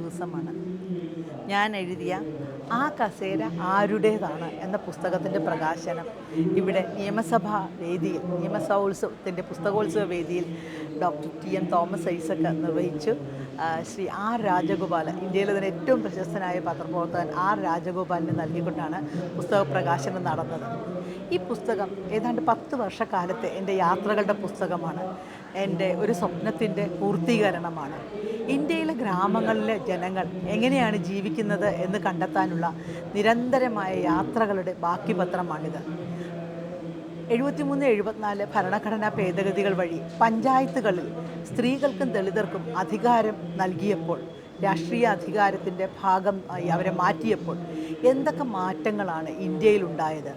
ദിവസമാണ്. ഞാൻ എഴുതിയ ആ കസേര ആരുടേതാണ് എന്ന പുസ്തകത്തിന്റെ പ്രകാശനം. ഇവിടെ നിയമസഭാ വേദിയിൽ നിയമസഭോത്സവത്തിന്റെ പുസ്തകോത്സവ വേദിയിൽ doctor T N Thomas Isaac നിർവഹിച്ചു. ശ്രീ ആർ രാജഗോപാലൻ ഇന്ത്യയിലെ തന്നെ ഏറ്റവും പ്രശസ്തനായ പത്രപ്രവർത്തകൻ ആർ രാജഗോപാലിന് നൽകിക്കൊണ്ടാണ് പുസ്തക പ്രകാശനം നടന്നത്. ഈ പുസ്തകം ഏതാണ്ട് പത്ത് വർഷക്കാലത്തെ എന്റെ യാത്രകളുടെ പുസ്തകമാണ്. എന്റെ ഒരു സ്വപ്നത്തിന്റെ പൂർത്തീകരണമാണ്. ഇന്ത്യയിലെ ഗ്രാമങ്ങളിലെ ജനങ്ങൾ എങ്ങനെയാണ് ജീവിക്കുന്നത് എന്ന് കണ്ടെത്താനുള്ള നിരന്തരമായ യാത്രകളുടെ ബാക്കി പത്രമാണിത്. എഴുപത്തിമൂന്ന് എഴുപത്തിനാല് ഭരണഘടനാ ഭേദഗതികൾ വഴി പഞ്ചായത്തുകളിൽ സ്ത്രീകൾക്കും ദളിതർക്കും അധികാരം നൽകിയപ്പോൾ രാഷ്ട്രീയ അധികാരത്തിന്റെ ഭാഗം അവരെ മാറ്റിയപ്പോൾ എന്തൊക്കെ മാറ്റങ്ങളാണ് ഇന്ത്യയിലുണ്ടായത്?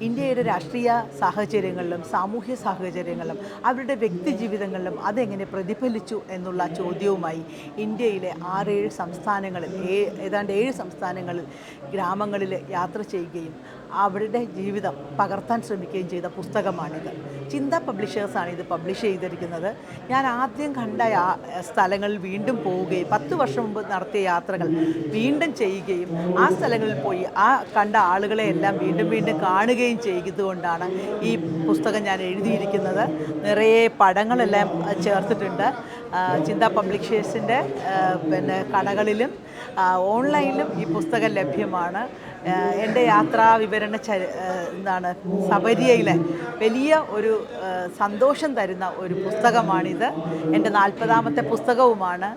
ഇന്ത്യയുടെ രാഷ്ട്രീയ സാഹചര്യങ്ങളിലും സാമൂഹ്യ സാഹചര്യങ്ങളിലും അവരുടെ വ്യക്തി ജീവിതങ്ങളിലും അതെങ്ങനെ പ്രതിഫലിച്ചു എന്നുള്ള ചോദ്യവുമായി ഇന്ത്യയിലെ ആറേഴ് സംസ്ഥാനങ്ങളിൽ ഏതാണ്ട് ഏഴ് സംസ്ഥാനങ്ങളിൽ ഗ്രാമങ്ങളിൽ യാത്ര ചെയ്യുകയും അവരുടെ ജീവിതം പകർത്താൻ ശ്രമിക്കുകയും ചെയ്ത പുസ്തകമാണിത്. ചിന്ത പബ്ലിഷേഴ്സാണ് ഇത് പബ്ലിഷ് ചെയ്തിരിക്കുന്നത്. ഞാൻ ആദ്യം കണ്ട സ്ഥലങ്ങളിൽ വീണ്ടും പോവുകയും പത്ത് വർഷം മുമ്പ് നടത്തിയ യാത്രകൾ വീണ്ടും ചെയ്യുകയും ആ സ്ഥലങ്ങളിൽ പോയി ആ കണ്ട ആളുകളെ എല്ലാം വീണ്ടും വീണ്ടും കാണുകയും ചെയ്തുകൊണ്ടാണ് ഈ പുസ്തകം ഞാൻ എഴുതിയിരിക്കുന്നത്. നിറയെ പടങ്ങളെല്ലാം ചേർത്തിട്ടുണ്ട്. ചിന്ത പബ്ലിഷേഴ്സിന്റെ പിന്നെ കടകളിലും ഓൺലൈനിലും ഈ പുസ്തകം ലഭ്യമാണ്. എന്റെ യാത്രാ വിവരണ ച എന്താണ് സബരിയയിലെ വലിയ ഒരു സന്തോഷം തരുന്ന ഒരു പുസ്തകമാണിത്. എന്റെ നാൽപ്പതാമത്തെ പുസ്തകവുമാണ്.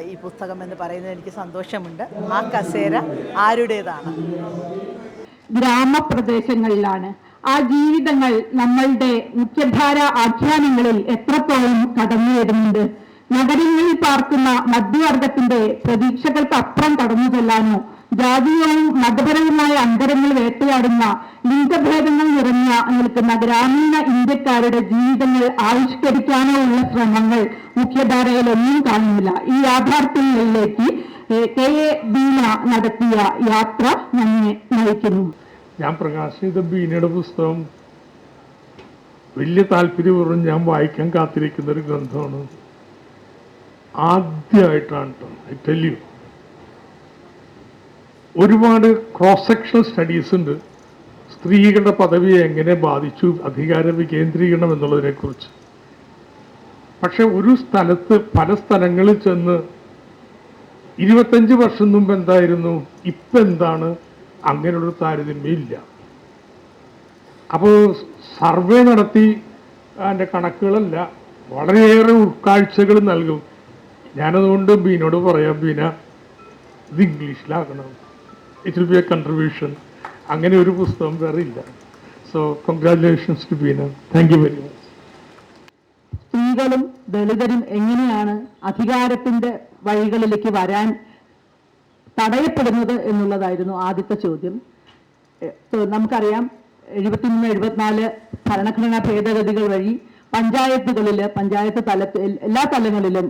ഈ പുസ്തകം എന്ന് പറയുന്നത് എനിക്ക് സന്തോഷമുണ്ട്. ആ കസേര ആരുടേതാണ്? ഗ്രാമപ്രദേശങ്ങളിലാണ്. ആ ജീവിതങ്ങൾ നമ്മളുടെ മുഖ്യധാര ആഖ്യാനങ്ങളിൽ എത്രത്തോളം കടന്നു വരുന്നുണ്ട് നഗരങ്ങളിൽ പാർക്കുന്ന മധ്യവർഗത്തിന്റെ പ്രതീക്ഷകൾക്ക് അപ്പുറം കടന്നു ചെല്ലാനോ ജാതീയവും മതപരവുമായ അന്തരങ്ങൾ വേട്ടയാടുന്ന ലിംഗഭേദങ്ങൾ നിറഞ്ഞ നിൽക്കുന്ന ഗ്രാമീണ ഇന്ത്യക്കാരുടെ ജീവിതങ്ങൾ ആവിഷ്കരിക്കാനോ ഉള്ള ശ്രമങ്ങൾ മുഖ്യധാരയിൽ ഒന്നും കാണുന്നില്ല. ഈ യാഥാർത്ഥ്യങ്ങളിലേക്ക് കെ. എ. ബീന നടത്തിയ യാത്ര നന്നെ നയിക്കുന്നു. ഞാൻ പ്രകാശ് ചെയ്ത ബീനയുടെ പുസ്തകം വലിയ താല്പര്യപൂർവം ഞാൻ വായിക്കാൻ കാത്തിരിക്കുന്ന ഒരു ഗ്രന്ഥമാണ്. ആദ്യമായിട്ടാണ് ഐ ടെൽ യു ഒരുപാട് ക്രോസ് സെക്ഷണൽ സ്റ്റഡീസ് ഉണ്ട്. സ്ത്രീകളുടെ പദവിയെ എങ്ങനെ ബാധിച്ചു അധികാര വികേന്ദ്രീകരണം എന്നുള്ളതിനെക്കുറിച്ച് പക്ഷെ ഒരു സ്ഥലത്ത് പല സ്ഥലങ്ങളിൽ ചെന്ന് ഇരുപത്തഞ്ച് വർഷം മുമ്പ് എന്തായിരുന്നു ഇപ്പം എന്താണ് അങ്ങനെയുള്ള താരതമ്യം ഇല്ല അപ്പോൾ സർവേ നടത്തി അതിന്റെ കണക്കുകളല്ല വളരെയേറെ ഉൾക്കാഴ്ചകൾ നൽകും. ഞാനതുകൊണ്ട് ബീനോട് പറയാം ബീന ഇത് ഇംഗ്ലീഷിലാക്കണം it will be a contribution അങ്ങനെ ഒരു പുസ്തകം വേറെ ഇല്ല. So congratulations to Beena. Thank you very much സ്ത്രീകളും ദളിതരും എങ്ങനെയാണ് അധികാരത്തിന്റെ വഴികളിലേക്ക് വരാൻ തടയപ്പെടുന്നത് എന്നുള്ളതായിരുന്നു ആദ്യത്തെ ചോദ്യം. നമുക്കറിയാം എഴുപത്തിമൂന്ന് എഴുപത്തിനാല് ഭരണഘടനാ ഭേദഗതികൾ വഴി പഞ്ചായത്തുകളിൽ പഞ്ചായത്ത് തലത്തിൽ എല്ലാ തലങ്ങളിലും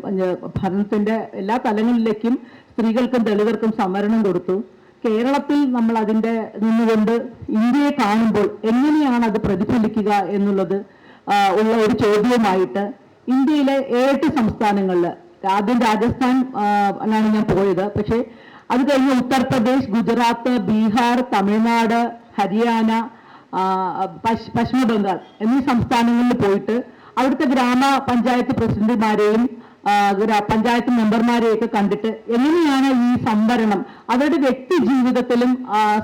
ഭരണത്തിന്റെ എല്ലാ തലങ്ങളിലേക്കും സ്ത്രീകൾക്കും ദളിതർക്കും സംവരണം കൊടുത്തു. കേരളത്തിൽ നമ്മൾ അതിന്റെ നിന്നുകൊണ്ട് ഇന്ത്യയെ കാണുമ്പോൾ എങ്ങനെയാണ് അത് പ്രതിഫലിക്കുക എന്നുള്ളത് ഉള്ള ഒരു ചോദ്യവുമായിട്ട് ഇന്ത്യയിലെ ഏഴ് സംസ്ഥാനങ്ങളിൽ ആദ്യം രാജസ്ഥാൻ ആണ് ഞാൻ പോയത്. പക്ഷേ അത് കഴിഞ്ഞ് ഉത്തർപ്രദേശ് ഗുജറാത്ത് ബീഹാർ തമിഴ്നാട് ഹരിയാന പശ്ചിമ ബംഗാൾ എന്നീ സംസ്ഥാനങ്ങളിൽ പോയിട്ട് അവിടുത്തെ ഗ്രാമ പഞ്ചായത്ത് പ്രസിഡന്റുമാരെയും പഞ്ചായത്ത് മെമ്പർമാരെയൊക്കെ കണ്ടിട്ട് എങ്ങനെയാണ് ഈ സംവരണം? അവരുടെ വ്യക്തി ജീവിതത്തിലും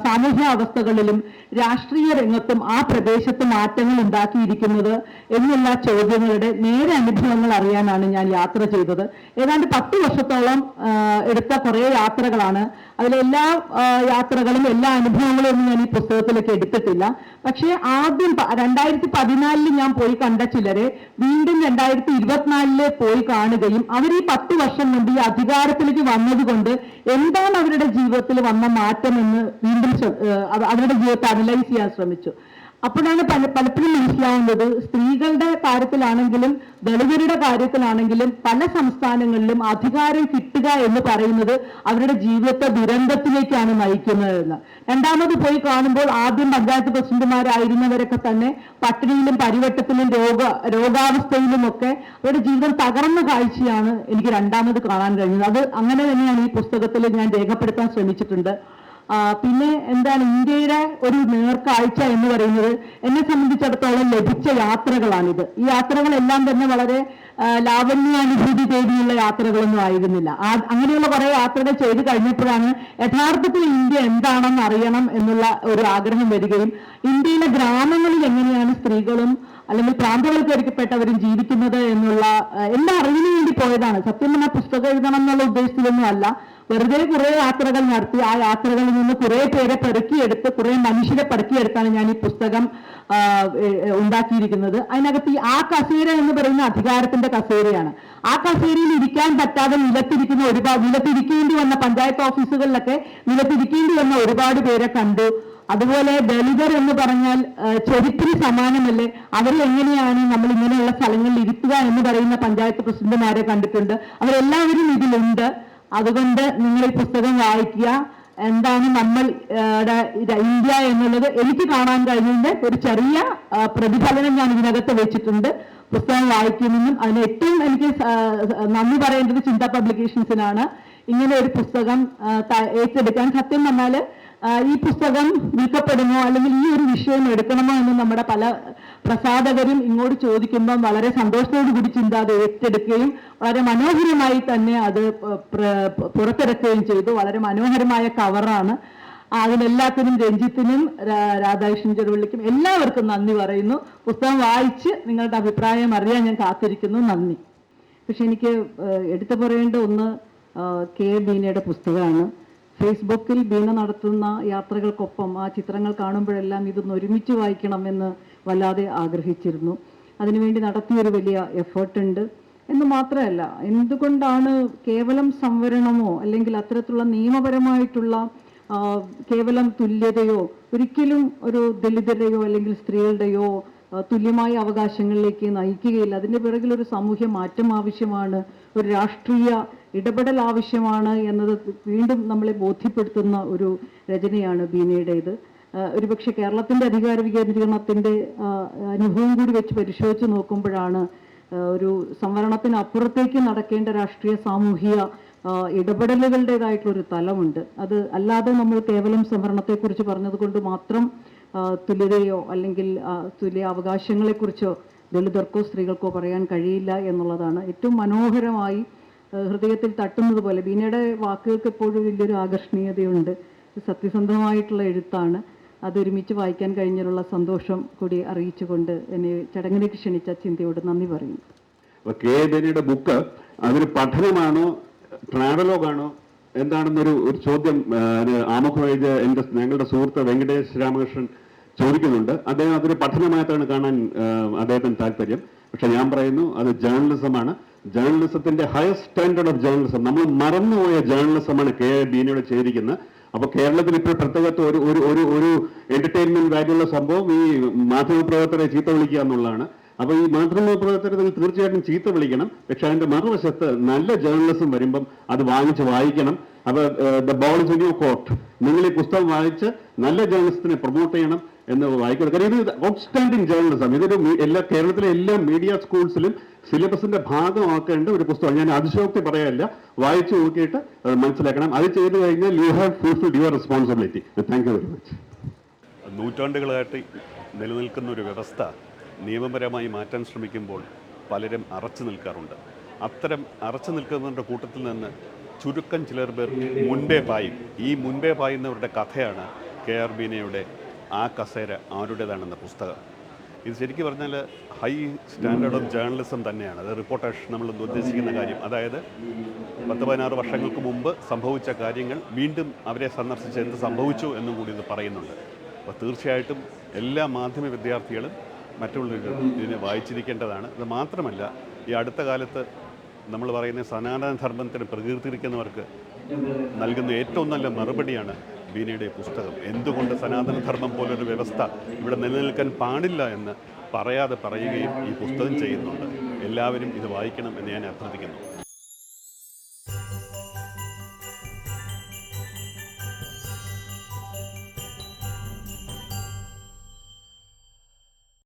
സാമൂഹ്യ അവസ്ഥകളിലും രാഷ്ട്രീയ രംഗത്തും ആ പ്രദേശത്ത് മാറ്റങ്ങൾ ഉണ്ടാക്കിയിരിക്കുന്നത് എന്നുള്ള ചോദ്യങ്ങളുടെ നേരെ അനുഭവങ്ങൾ അറിയാനാണ് ഞാൻ യാത്ര ചെയ്തത്. ഏതാണ്ട് പത്ത് വർഷത്തോളം എടുത്ത കുറേ യാത്രകളാണ് അതിലെല്ലാ യാത്രകളും എല്ലാ അനുഭവങ്ങളും ഒന്നും ഞാൻ ഈ പുസ്തകത്തിലേക്ക് എടുത്തിട്ടില്ല. പക്ഷേ ആദ്യം രണ്ടായിരത്തി പതിനാലിൽ ഞാൻ പോയി കണ്ട ചിലരെ വീണ്ടും രണ്ടായിരത്തി ഇരുപത്തിനാലിൽ പോയി കാണുകയും അവർ ഈ പത്ത് വർഷം മുമ്പ് ഈ അധികാരത്തിലേക്ക് വന്നതുകൊണ്ട് എന്താണ് അവരുടെ ജീവിതത്തിൽ വന്ന മാറ്റം എന്ന് വീണ്ടും അവരുടെ ജീവിതത്തെ അനലൈസ് ചെയ്യാൻ ശ്രമിച്ചു. അപ്പോഴാണ് പല പലപ്പോഴും മനസ്സിലാവുന്നത് സ്ത്രീകളുടെ കാര്യത്തിലാണെങ്കിലും ദളിതരുടെ കാര്യത്തിലാണെങ്കിലും പല സംസ്ഥാനങ്ങളിലും അധികാരം കിട്ടുക എന്ന് പറയുന്നത് അവരുടെ ജീവിതത്തെ ദുരന്തത്തിലേക്കാണ് നയിക്കുന്നതെന്ന്. രണ്ടാമത് പോയി കാണുമ്പോൾ ആദ്യം പഞ്ചായത്ത് പ്രസിഡന്റുമാരായിരുന്നവരൊക്കെ തന്നെ പട്ടിണിയിലും പരിവട്ടത്തിലും രോഗ രോഗാവസ്ഥയിലും ഒക്കെ അവരുടെ ജീവിതം തകർന്ന കാഴ്ചയാണ് എനിക്ക് രണ്ടാമത് കാണാൻ കഴിഞ്ഞത്. അത് അങ്ങനെ തന്നെയാണ് ഈ പുസ്തകത്തിൽ ഞാൻ രേഖപ്പെടുത്താൻ ശ്രമിച്ചിട്ടുണ്ട്. പിന്നെ എന്താണ് ഇന്ത്യയുടെ ഒരു നേർക്കാഴ്ച എന്ന് പറയുന്നത്? എന്നെ സംബന്ധിച്ചിടത്തോളം ലഭിച്ച യാത്രകളാണിത്. ഈ യാത്രകളെല്ലാം തന്നെ വളരെ ലാവണ്യാനുഭൂതി തേടിയുള്ള യാത്രകളൊന്നും ആയിരുന്നില്ല. അങ്ങനെയുള്ള കുറെ യാത്രകൾ ചെയ്തു കഴിഞ്ഞപ്പോഴാണ് യഥാർത്ഥത്തിൽ ഇന്ത്യ എന്താണെന്ന് അറിയണം എന്നുള്ള ഒരു ആഗ്രഹം വരികയും ഇന്ത്യയിലെ ഗ്രാമങ്ങളിൽ എങ്ങനെയാണ് സ്ത്രീകളും അല്ലെങ്കിൽ പ്രാന്തവൽക്കരിക്കപ്പെട്ടവരും ജീവിക്കുന്നത് എന്നുള്ള എല്ലാം അറിവിന് വേണ്ടി പോയതാണ്. സത്യം പറഞ്ഞാൽ പുസ്തകം എഴുതണം എന്നുള്ള ഉദ്ദേശത്തിലൊന്നും അല്ല. വെറുതെ കുറെ യാത്രകൾ നടത്തി. ആ യാത്രകളിൽ നിന്ന് കുറെ പേരെ പെറുക്കിയെടുത്ത് കുറെ മനുഷ്യരെ പെറുക്കിയെടുത്താണ് ഞാൻ ഈ പുസ്തകം ഉണ്ടാക്കിയിരിക്കുന്നത്. അതിനകത്ത് ആ കസേര എന്ന് പറയുന്ന അധികാരത്തിന്റെ കസേരയാണ്. ആ കസേരയിൽ ഇരിക്കാൻ പറ്റാതെ നിലത്തിരിക്കുന്ന ഒരുപാട് നിലത്തിരിക്കേണ്ടി വന്ന പഞ്ചായത്ത് ഓഫീസുകളിലൊക്കെ നിലത്തിരിക്കേണ്ടി വന്ന ഒരുപാട് പേരെ കണ്ടു. അതുപോലെ ദളിതർ എന്ന് പറഞ്ഞാൽ ചെരുപ്പിന് സമാനമല്ലേ? അവർ എങ്ങനെയാണ് നമ്മൾ ഇങ്ങനെയുള്ള സ്ഥലങ്ങളിൽ ഇരുത്തുക എന്ന് പറയുന്ന പഞ്ചായത്ത് പ്രസിഡന്റുമാരെ കണ്ടിട്ടുണ്ട്. അവരെല്ലാവരും ഇതിലുണ്ട്. അതുകൊണ്ട് നിങ്ങൾ ഈ പുസ്തകം വായിക്കുക. എന്താണ് നമ്മൾ ഇന്ത്യ എന്നുള്ളത് എനിക്ക് കാണാൻ കഴിഞ്ഞതിന്റെ ഒരു ചെറിയ പ്രതിഫലനം ഞാൻ ഇതിനകത്ത് വെച്ചിട്ടുണ്ട്. പുസ്തകം വായിക്കുന്നതിനും അതിന് ഏറ്റവും എനിക്ക് നന്ദി പറയേണ്ടത് ചിന്ത പബ്ലിക്കേഷൻസിനാണ്. ഇങ്ങനെ ഒരു പുസ്തകം ഏറ്റെടുക്കാൻ സത്യം പറഞ്ഞാൽ ഈ പുസ്തകം വിൽക്കപ്പെടുമോ അല്ലെങ്കിൽ ഈ ഒരു വിഷയം എടുക്കണമോ എന്ന് നമ്മുടെ പല പ്രസാധകരും ഇങ്ങോട്ട് ചോദിക്കുമ്പം വളരെ സന്തോഷത്തോടുകൂടി ചിന്ത അത് ഏറ്റെടുക്കുകയും വളരെ മനോഹരമായി തന്നെ അത് പുറത്തിറക്കുകയും ചെയ്തു. വളരെ മനോഹരമായ കവറാണ്. അതിനെല്ലാത്തിനും രഞ്ജിത്തിനും രാധാകൃഷ്ണൻ ചെറുവള്ളിക്കും എല്ലാവർക്കും നന്ദി പറയുന്നു. പുസ്തകം വായിച്ച് നിങ്ങളുടെ അഭിപ്രായം അറിയാൻ ഞാൻ കാത്തിരിക്കുന്നു. നന്ദി. പക്ഷെ എനിക്ക് എടുത്തു പറയേണ്ട ഒന്ന് കെ. ബീനയുടെ പുസ്തകമാണ്. ഫേസ്ബുക്കിൽ ബീന നടത്തുന്ന യാത്രകൾക്കൊപ്പം ആ ചിത്രങ്ങൾ കാണുമ്പോഴെല്ലാം ഇതൊന്ന് ഒരുമിച്ച് വായിക്കണമെന്ന് വല്ലാതെ ആഗ്രഹിച്ചിരുന്നു. അതിനുവേണ്ടി നടത്തിയൊരു വലിയ എഫേർട്ട് ഉണ്ട്. എന്ന് മാത്രമല്ല എന്തുകൊണ്ടാണ് കേവലം സംവരണമോ അല്ലെങ്കിൽ അത്തരത്തിലുള്ള നിയമപരമായിട്ടുള്ള കേവലം തുല്യതയോ ഒരിക്കലും ഒരു ദലിതരെയോ അല്ലെങ്കിൽ സ്ത്രീകളുടെയോ തുല്യമായ അവകാശങ്ങളിലേക്ക് നയിക്കുകയില്ല. അതിന്റെ പിറകിൽ ഒരു സാമൂഹ്യ മാറ്റം ആവശ്യമാണ് ഒരു രാഷ്ട്രീയ ഇടപെടൽ ആവശ്യമാണ് എന്നത് വീണ്ടും നമ്മളെ ബോധ്യപ്പെടുത്തുന്ന ഒരു രചനയാണ് ബീനയുടേത് ഒരുപക്ഷെ കേരളത്തിന്റെ അധികാര വികേന്ദ്രീകരണത്തിന്റെ അനുഭവം കൂടി വെച്ച് പരിശോധിച്ച് നോക്കുമ്പോഴാണ് ഒരു സംവരണത്തിന് അപ്പുറത്തേക്ക് നടക്കേണ്ട രാഷ്ട്രീയ സാമൂഹിക ഇടപെടലുകളുടേതായിട്ടുള്ളൊരു തലമുണ്ട്. അത് അല്ലാതെ നമ്മൾ കേവലം സംവരണത്തെക്കുറിച്ച് പറഞ്ഞതുകൊണ്ട് മാത്രം തുല്യതയോ അല്ലെങ്കിൽ തുല്യ അവകാശങ്ങളെക്കുറിച്ചോ ദളിതർക്കോ സ്ത്രീകൾക്കോ പറയാൻ കഴിയില്ല എന്നുള്ളതാണ് ഏറ്റവും മനോഹരമായി ഹൃദയത്തിൽ തട്ടുന്നത് പോലെ. ബീനയുടെ വാക്കുകൾക്ക് എപ്പോഴും വലിയൊരു ആകർഷണീയതയുണ്ട്. സത്യസന്ധമായിട്ടുള്ള എഴുത്താണ്. അതൊരുമിച്ച് വായിക്കാൻ കഴിഞ്ഞതിലുള്ള സന്തോഷം കൂടി അറിയിച്ചുകൊണ്ട് എന്നെ ചടങ്ങിലേക്ക് ക്ഷണിച്ച ചിന്തയോട് നന്ദി പറയുന്നു. കെ ബുക്ക് അതൊരു പഠനമാണോ ട്രാവലോഗാണോ എന്താണെന്നൊരു ഒരു ചോദ്യം ആമുഖം എഴുതിയ എന്റെ ഞങ്ങളുടെ സുഹൃത്ത് വെങ്കടേഷ് രാമകൃഷ്ണൻ ചോദിക്കുന്നുണ്ട്. അദ്ദേഹം അതൊരു പഠനമായിട്ടാണ് കാണാൻ അദ്ദേഹത്തിന് താല്പര്യം. പക്ഷെ ഞാൻ പറയുന്നു അത് ജേർണലിസമാണ്. ജേർണലിസത്തിന്റെ ഹയർ സ്റ്റാൻഡേർഡ് ഓഫ് ജേർണലിസം നമ്മൾ മറന്നുപോയ ജേർണലിസമാണ് കെ. ബീനയുടെ ചെയ്തിരിക്കുന്നത്. അപ്പൊ കേരളത്തിൽ ഇപ്പോൾ പ്രത്യേകത്ത് ഒരു ഒരു ഒരു ഒരു എന്റർടൈൻമെന്റ് വാല്യുള്ള സംഭവം ഈ മാധ്യമപ്രവർത്തകരെ ചീത്ത വിളിക്കുക എന്നുള്ളതാണ്. അപ്പൊ ഈ മാധ്യമപ്രവർത്തകരെ തീർച്ചയായിട്ടും ചീത്ത വിളിക്കണം. പക്ഷെ അതിന്റെ മറുവശത്ത് നല്ല ജേർണലിസം വരുമ്പം അത് വാങ്ങിച്ച് വായിക്കണം. അപ്പൊ the ball in new court നിങ്ങൾ ഈ പുസ്തകം വായിച്ച് നല്ല ജേർണലിസത്തിനെ പ്രൊമോട്ട് ചെയ്യണം. എന്ന് വായിക്കണം കാര്യം ഇത് ഔട്ട്സ്റ്റാൻഡിങ് ജേർണലിസം ഇതൊരു എല്ലാ കേരളത്തിലെ എല്ലാ മീഡിയ സ്കൂൾസിലും സിലബസിന്റെ ഭാഗമാക്കേണ്ട ഒരു പുസ്തകം ഞാൻ അതിശോക്തി പറയാനില്ല. വായിച്ചു നോക്കിയിട്ട് മനസ്സിലാക്കണം. അത് ചെയ്തു കഴിഞ്ഞാൽ you have fulfilled your responsibility thank you very much നൂറ്റാണ്ടുകളായിട്ട് നിലനിൽക്കുന്ന ഒരു വ്യവസ്ഥ നിയമപരമായി മാറ്റാൻ ശ്രമിക്കുമ്പോൾ പലരും അറച്ചു നിൽക്കാറുണ്ട്. അത്തരം അറച്ചു നിൽക്കുന്നവരുടെ കൂട്ടത്തിൽ നിന്ന് ചുരുക്കം ചിലർ പേർ മുൻപേ പായും. ഈ മുൻപേ പായുന്നവരുടെ കഥയാണ് കെ ആർ ബീനയുടെ ആ കസേര ആരുടേതാണെന്ന പുസ്തകം. ഇത് ശരിക്കും പറഞ്ഞാൽ ഹൈ സ്റ്റാൻഡേർഡ് ഓഫ് ജേർണലിസം തന്നെയാണ്. അത് റിപ്പോർട്ടേഴ്സ് നമ്മൾ ഉദ്ദേശിക്കുന്ന കാര്യം. അതായത് പത്ത് പതിനാറ് വർഷങ്ങൾക്ക് മുമ്പ് സംഭവിച്ച കാര്യങ്ങൾ വീണ്ടും അവരെ സന്ദർശിച്ച് എന്ത് സംഭവിച്ചു എന്നും കൂടി ഇത് പറയുന്നുണ്ട്. അപ്പോൾ തീർച്ചയായിട്ടും എല്ലാ മാധ്യമ വിദ്യാർത്ഥികളും മറ്റുള്ളവരും ഇതിനെ വായിച്ചിരിക്കേണ്ടതാണ്. ഇത് മാത്രമല്ല ഈ അടുത്ത കാലത്ത് നമ്മൾ പറയുന്ന സനാതന ധർമ്മത്തിന് പ്രകീർത്തിരിക്കുന്നവർക്ക് നൽകുന്ന ഏറ്റവും നല്ല മറുപടിയാണ് ബീനയുടെ പുസ്തകം. എന്തുകൊണ്ട് സനാതനധർമ്മം പോലൊരു വ്യവസ്ഥ ഇവിടെ നിലനിൽക്കാൻ പാടില്ല എന്ന് പറയാതെ പറയുകയും ഈ പുസ്തകം ചെയ്യുന്നുണ്ട്. എല്ലാവരും ഇത് വായിക്കണം എന്ന് ഞാൻ അഭ്യർത്ഥിക്കുന്നു.